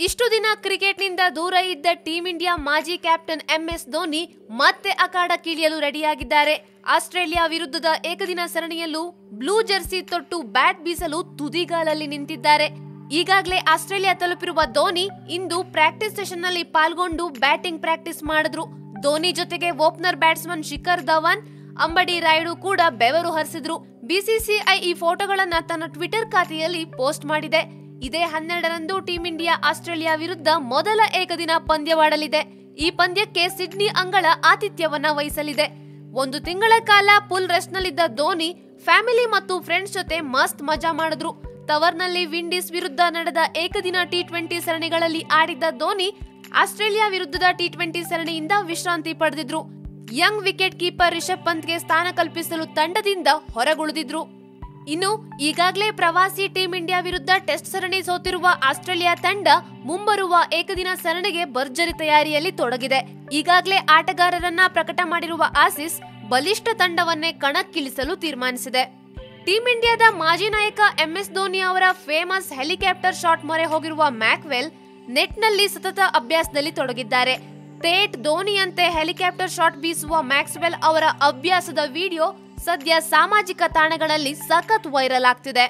ಇಷ್ಟು ದಿನ ಕ್ರಿಕೆಟ್ನಿಂದ ದೂರ ಇದ್ದ ಟೀಂ ಇಂಡಿಯಾ ಮಾಜಿ ಕ್ಯಾಪ್ಟನ್ ಎಂಎಸ್ ಧೋನಿ ಮತ್ತೆ ಅಖಾಡಕ್ಕಿಳಿಯಲು ರೆಡಿಯಾಗಿದ್ದಾರೆ. ಆಸ್ಟ್ರೇಲಿಯಾ ವಿರುದ್ಧದ ಏಕದಿನ ಸರಣಿಯಲ್ಲೂ ಬ್ಲೂ ಜರ್ಸಿ ತೊಟ್ಟು ಬ್ಯಾಟ್ ಬೀಸಲು ತುದಿಗಾಲಲ್ಲಿ ನಿಂತಿದ್ದಾರೆ. ಈಗಾಗಲೇ ಆಸ್ಟ್ರೇಲಿಯಾ ತಲುಪಿರುವ ಧೋನಿ ಇಂದು ಪ್ರಾಕ್ಟೀಸ್ ಸೆಷನ್ನಲ್ಲಿ ಪಾಲ್ಗೊಂಡು ಬ್ಯಾಟಿಂಗ್ ಪ್ರಾಕ್ಟೀಸ್ ಮಾಡಿದ್ರು. ಧೋನಿ ಜೊತೆಗೆ ಓಪನರ್ ಬ್ಯಾಟ್ಸ್ಮನ್ ಶಿಖರ್ ಧವನ್, ಅಂಬಡಿ ರಾಯುಡು ಕೂಡ ಬೆವರು ಹರಿಸಿದ್ರು. ಬಿಸಿಸಿಐ ಈ ಫೋಟೋಗಳನ್ನ ತನ್ನ ಟ್ವಿಟರ್ ಖಾತೆಯಲ್ಲಿ ಪೋಸ್ಟ್ ಮಾಡಿದೆ. ಇದೇ ಹನ್ನೆರಡರಂದು ಟೀಂ ಇಂಡಿಯಾ ಆಸ್ಟ್ರೇಲಿಯಾ ವಿರುದ್ಧ ಮೊದಲ ಏಕದಿನ ಪಂದ್ಯವಾಡಲಿದೆ. ಈ ಪಂದ್ಯಕ್ಕೆ ಸಿಡ್ನಿ ಅಂಗಳ ಆತಿಥ್ಯವನ್ನ ವಹಿಸಲಿದೆ. ಒಂದು ತಿಂಗಳ ಕಾಲ ಪುಲ್ ರೆಸ್ಟ್ ನಲ್ಲಿದ್ದ ಧೋನಿ, ಫ್ಯಾಮಿಲಿ ಮತ್ತು ಫ್ರೆಂಡ್ಸ್ ಜೊತೆ ಮಸ್ತ್ ಮಜಾ ಮಾಡಿದ್ರು. ಟವರ್ನಲ್ಲಿ ವಿಂಡೀಸ್ ವಿರುದ್ಧ ನಡೆದ ಏಕದಿನ ಟಿ ಟ್ವೆಂಟಿ ಸರಣಿಗಳಲ್ಲಿ ಆಡಿದ್ದ ಧೋನಿ, ಆಸ್ಟ್ರೇಲಿಯಾ ವಿರುದ್ಧದ ಟಿ ಟ್ವೆಂಟಿ ಸರಣಿಯಿಂದ ವಿಶ್ರಾಂತಿ ಪಡೆದಿದ್ರು. ಯಂಗ್ ವಿಕೆಟ್ ಕೀಪರ್ ರಿಷಬ್ ಪಂತ್ಗೆ ಸ್ಥಾನ ಕಲ್ಪಿಸಲು ತಂಡದಿಂದ ಹೊರಗುಳಿದಿದ್ರು. ಇನ್ನು ಈಗಾಗಲೇ ಪ್ರವಾಸಿ ಟೀಂ ಇಂಡಿಯಾ ವಿರುದ್ಧ ಟೆಸ್ಟ್ ಸರಣಿ ಸೋತಿರುವ ಆಸ್ಟ್ರೇಲಿಯಾ ತಂಡ ಮುಂಬರುವ ಏಕದಿನ ಸರಣಿಗೆ ಭರ್ಜರಿ ತಯಾರಿಯಲ್ಲಿ ತೊಡಗಿದೆ. ಈಗಾಗಲೇ ಆಟಗಾರರನ್ನ ಪ್ರಕಟ ಮಾಡಿರುವ ಆಸಿಸ್ ಬಲಿಷ್ಠ ತಂಡವನ್ನೇ ಕಣಕ್ಕಿಳಿಸಲು ತೀರ್ಮಾನಿಸಿದೆ. ಟೀಂ ಇಂಡಿಯಾದ ಮಾಜಿ ನಾಯಕ ಎಂಎಸ್ ಧೋನಿ ಅವರ ಫೇಮಸ್ ಹೆಲಿಕಾಪ್ಟರ್ ಶಾಟ್ ಮೊರೆ ಹೋಗಿರುವ ಮ್ಯಾಕ್ವೆಲ್ ನೆಟ್ನಲ್ಲಿ ಸತತ ಅಭ್ಯಾಸದಲ್ಲಿ ತೊಡಗಿದ್ದಾರೆ. ಟೇಟ್ ಧೋನಿಯಂತೆ ಹೆಲಿಕಾಪ್ಟರ್ ಶಾಟ್ ಬೀಸುವ ಮ್ಯಾಕ್ಸ್ವೆಲ್ ಅವರ ಅಭ್ಯಾಸದ ವಿಡಿಯೋ ಸದ್ಯ ಸಾಮಾಜಿಕ ತಾಣಗಳಲ್ಲಿ ಸಖತ್ ವೈರಲ್ ಆಗ್ತಿದೆ.